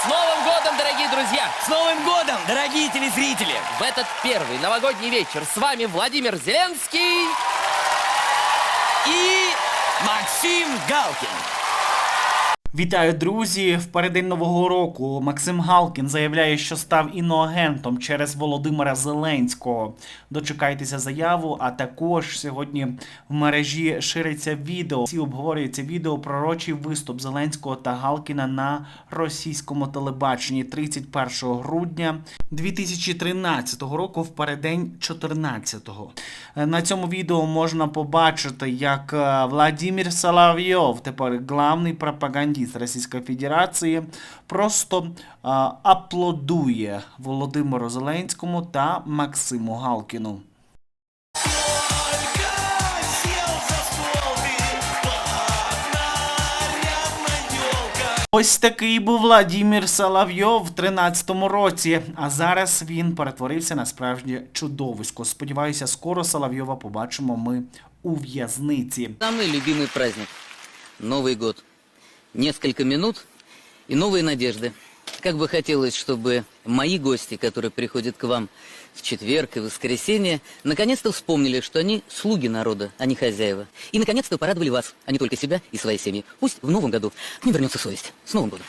С Новым годом, дорогие друзья! С Новым годом, дорогие телезрители! В этот первый новогодний вечер с вами Владимир Зеленский. И Максим Галкин. Вітаю, друзі! В переддень нового року Максим Галкін заявляє, що став іноагентом через Володимира Зеленського. Дочекайтеся заяву. А також сьогодні в мережі шириться відео. Всі обговорюється відео пророчий виступ Зеленського та Галкіна на російському телебаченні 31 грудня 2013 року. В переддень 14-го. Е, На цьому відео можна побачити, як е, Владимир Соловйов, тепер главний пропагандист Російської Федерації, просто е, аплодує Володимиру Зеленському та Максиму Галкіну. Ось такий був Владимир Соловйов в 13-му році, а зараз він перетворився на справжнє чудовисько. Сподіваюся, скоро Соловйова побачимо ми у в'язниці. Самый любимый праздник. Новый год. Несколько минут и новые надежды. Как бы хотелось, чтобы мои гости, которые приходят к вам в четверг и воскресенье, наконец-то вспомнили, что они слуги народа, а не хозяева. И наконец-то порадовали вас, а не только себя и свои семьи. Пусть в новом году к ним вернется совесть. С Новым годом!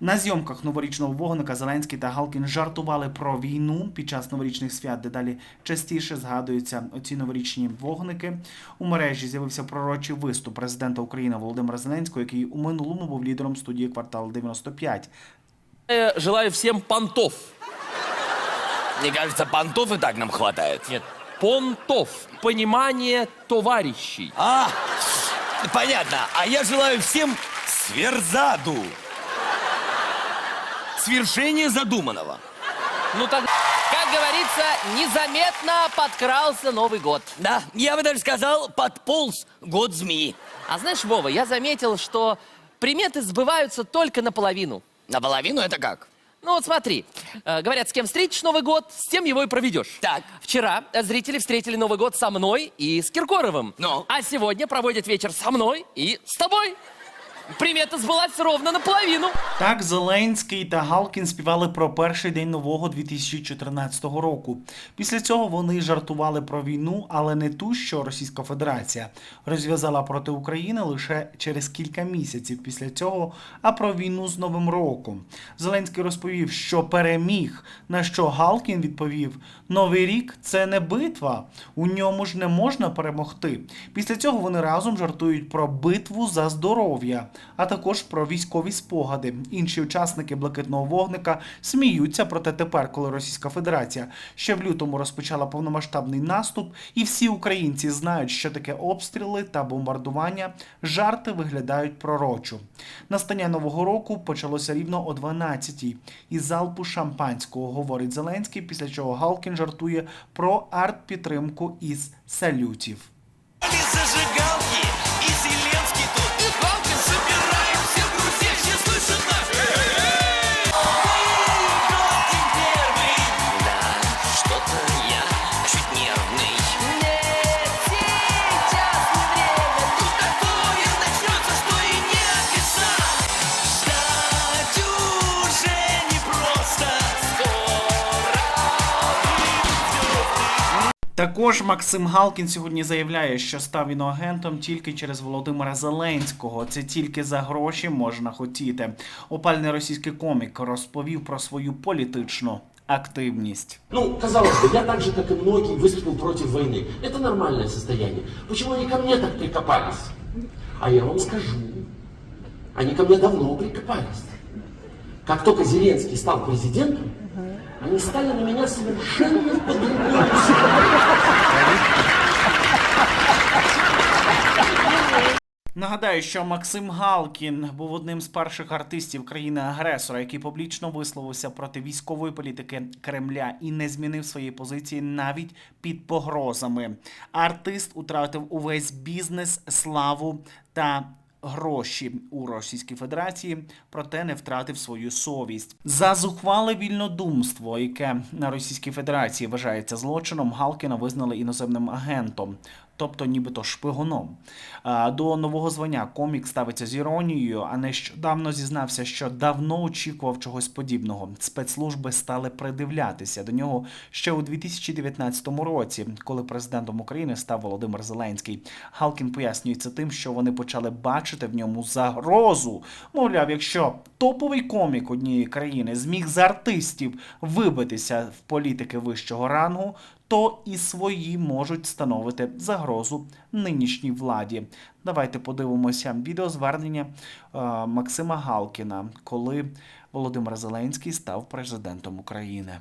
На зйомках новорічного вогника Зеленський та Галкін жартували про війну під час новорічних свят. Дедалі частіше згадуються оці новорічні вогники. У мережі з'явився пророчий виступ президента України Володимира Зеленського, який у минулому був лідером студії квартал 95. Э, Желаю всем понтов. Мне кажется, понтов и так нам хватает. Нет, понтов. Понимание товарищей. А, понятно. А я желаю всем сверзаду. Свершение задуманного. Ну так, как говорится, незаметно подкрался Новый год. Да, я бы даже сказал, подполз год змеи. А знаешь, Вова, я заметил, что приметы сбываются только наполовину. Наполовину это как? Ну вот смотри, э, говорят, с кем встретишь Новый год, с тем его и проведешь. Так. Вчера э, зрители встретили Новый год со мной и с Киркоровым. Ну? А сегодня проводят вечер со мной и с тобой. Примета сбылась ровно наполовину. Так, Зеленський та Галкін співали про перший день нового 2014 року. Після цього вони жартували про війну, але не ту, що Російська Федерація розв'язала проти України лише через кілька місяців після цього, а про війну з Новим роком. Зеленський розповів, що переміг. На що Галкін відповів: Новий рік це не битва, у ньому ж не можна перемогти. Після цього вони разом жартують про битву за здоров'я, а також про військові спогади. Інші учасники блакитного вогника сміються. Проте тепер, коли Російська Федерація ще в лютому розпочала повномасштабний наступ, і всі українці знають, що таке обстріли та бомбардування, жарти виглядають пророчо. Настання нового року почалося рівно о 12-й із залпу шампанського, говорить Зеленський, після чого Галкін жартує про арт-підтримку із салютів. зажигалки, Також Максим Галкін сьогодні заявляє, що став іноагентом тільки через Володимира Зеленського. Це тільки за гроші можна хотіти. Опальний російський комік розповів про свою політичну активність. Ну, казалось бы, я так же, как и многие, выступил против войны. Это нормальное состояние. Почему они ко мне так прикопались? А я вам скажу. Они ко мне давно прикопались. Как только Зеленский стал президентом, они стали на меня совершенно по-другому Нагадаю, що Максим Галкін був одним з перших артистів країни-агресора, який публічно висловився проти військової політики Кремля і не змінив свої позиції навіть під погрозами. Артист утратив увесь бізнес, славу та гроші у Російській Федерації, проте не втратив свою совість. За зухвале вільнодумство, яке на Російській Федерації вважається злочином, Галкіна визнали іноземним агентом. Тобто нібито шпигуном. До нового звання комік ставиться з іронією, а нещодавно зізнався, що давно очікував чогось подібного. Спецслужби стали придивлятися до нього ще у 2019 році, коли президентом України став Володимир Зеленський. Галкін пояснюється тим, що вони почали бачити в ньому загрозу. Мовляв, якщо топовий комік однієї країни зміг з артистів вибитися в політики вищого рангу, то і свої можуть становити загрозу нинішній владі. Давайте подивимося відеозвернення е, Максима Галкіна, коли Володимир Зеленський став президентом України.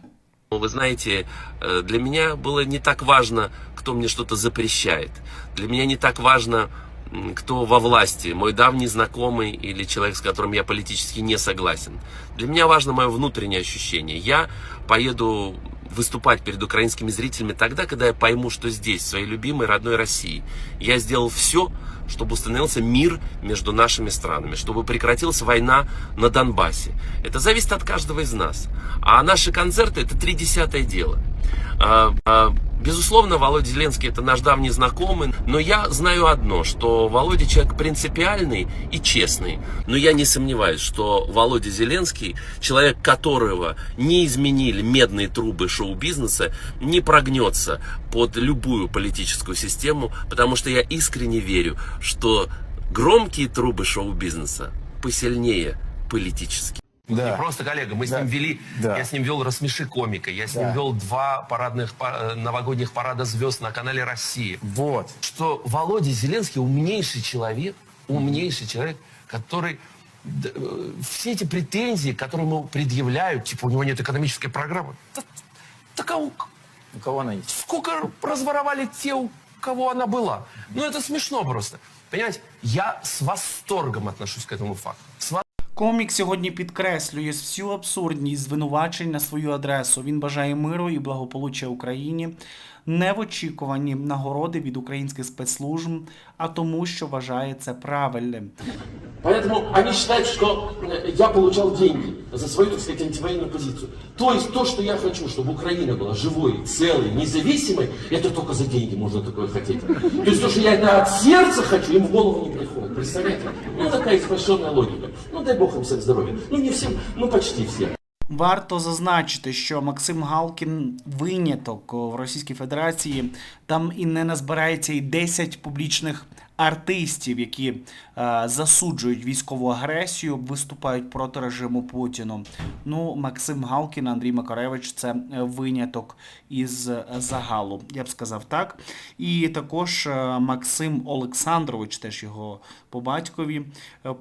Ну, Вы знаете, э, для меня было не так важно, кто мне что-то запрещает. Для меня не так важно, м, кто во власти, мой давний знакомый или человек, с которым я политически не согласен. Для меня важно мое внутреннее ощущение. Я поеду выступать перед украинскими зрителями тогда, когда я пойму, что здесь, в своей любимой родной России, я сделал все, чтобы установился мир между нашими странами, чтобы прекратилась война на Донбассе. Это зависит от каждого из нас. А наши концерты это три десятое дело. Безусловно, Володя Зеленский это наш давний знакомый, но я знаю одно, что Володя человек принципиальный и честный. Но я не сомневаюсь, что Володя Зеленский, человек которого не изменили медные трубы шоу-бизнеса, не прогнется под любую политическую систему, потому что я искренне верю, что громкие трубы шоу-бизнеса посильнее политических. Да. Не просто коллега, мы с Да. ним вели, Да. я с ним вел «Рассмеши комика», я с Да. ним вел два парадных, па- э, новогодних парада звезд на канале «Россия». Вот. Что Володя Зеленский умнейший человек, умнейший человек, который э, все эти претензии, которые ему предъявляют, типа у него нет экономической программы, так а у- У кого она есть? сколько разворовали те, у кого она была? Ну это смешно просто. Понимаете, я с восторгом отношусь к этому факту. С Комік сьогодні підкреслює всю абсурдність звинувачень на свою адресу. Він бажає миру і благополуччя Україні, не в очікуванні нагороди від українських спецслужб, а тому, що вважає це правильним. Поэтому они считают, что э, я получал деньги за свою, так сказать, антивоенную позицию. То есть то, что я хочу, чтобы Украина была живой, целой, независимой, это только за деньги можно такое хотеть. То есть то, что я это от сердца хочу, им в голову не приходит. Представляете? Ну, такая извращенная логика. Ну, дай бог им всем здоровья. Ну, не всем, ну, почти всем. Варто зазначити, що Максим Галкін виняток в Російській Федерації. Там і не назбирається і 10 публічних артистів, які е, засуджують військову агресію, виступають проти режиму Путіну. Ну, Максим Галкін, Андрій Макаревич це е, виняток із е, загалу. Я б сказав так. І також Максим Олександрович, теж його по батькові,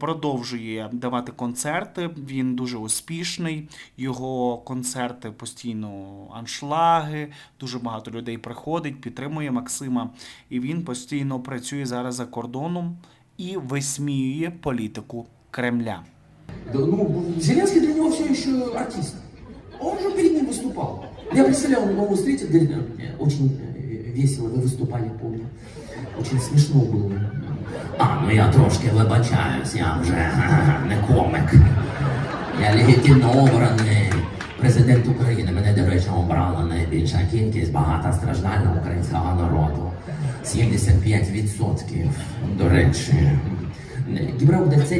продовжує давати концерти. Він дуже успішний. Його концерти постійно аншлаги. Дуже багато людей приходить, підтримує Максима. І він постійно працює зараз за кордоном і висміює політику Кремля. Да, ну, Зеленский для него все еще артист. Он же перед ним выступал. Я представляю, он его встретит, говорит, «Э, очень э, весело вы выступали, помню. Очень смешно было. А, ну я трошки вибачаюсь, я вже не комик. Я легітимно обраний президент України. Мене, обрала найбільша кількість багатостраждального українського народу. 75%, до речі.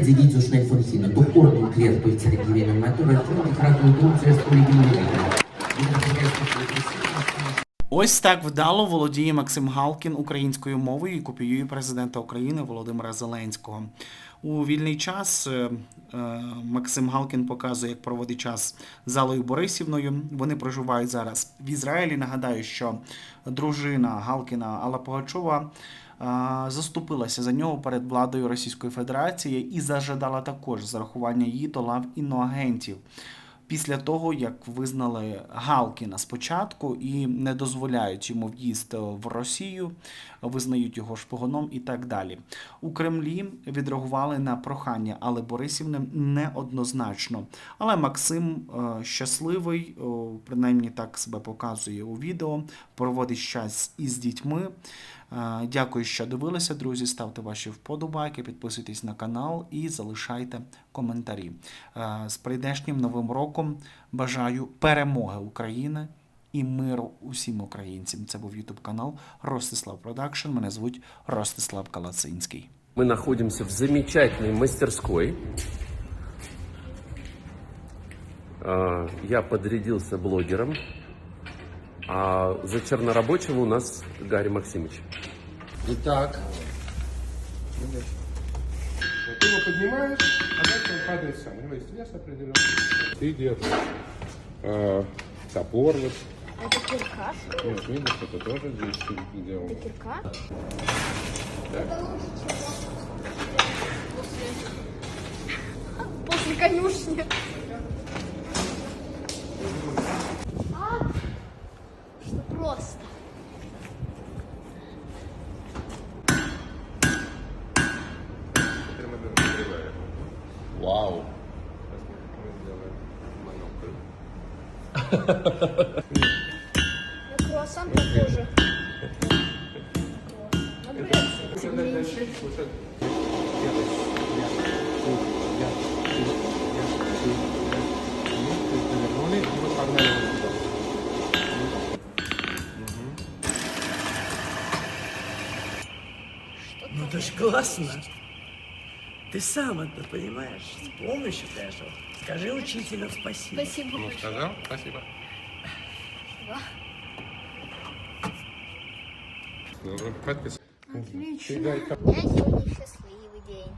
Sie geht so schnell von hin. Doch Ordnung klärt durch seine Gewinne. Natura die Charakterung zuerst Ось так вдало володіє Максим Галкін українською мовою і копіює президента України Володимира Зеленського. У вільний час е, е, Максим Галкін показує, як проводить час з Алою Борисівною. Вони проживають зараз в Ізраїлі. Нагадаю, що дружина Галкіна Алла Погачова е, заступилася за нього перед владою Російської Федерації і зажадала також зарахування її до лав іноагентів після того, як визнали Галкіна спочатку і не дозволяють йому в'їзд в Росію, визнають його шпигуном і так далі. У Кремлі відреагували на прохання Алли Борисівни неоднозначно. Але Максим е, щасливий, о, принаймні так себе показує у відео, проводить час із дітьми. Е, Дякую, що дивилися, друзі. Ставте ваші вподобайки, підписуйтесь на канал і залишайте коментарі. Е, З прийдешнім новим роком бажаю перемоги України і миру усім українцям. Це був Ютуб канал Ростислав Продакшн. Мене звуть Ростислав Калацинський. Мы находимся в замечательной мастерской. Я подрядился блогером, а за чернорабочего у нас Гарри Максимович. Итак. Вот ты его поднимаешь, а дальше он падает сам. У него есть вес определенный. Ты держишь э, топор вот. Это кирка, что ли? Нет, видишь, это тоже здесь делал. Это кирка? После конюшни. Погнали вот сюда. Ну это ж классно. Ты сам это понимаешь, с помощью этого. Скажи учителю спасибо. Спасибо Ну, большое. сказал? Спасибо. Ну, подпись. Отлично. Меня сегодня счастливый день.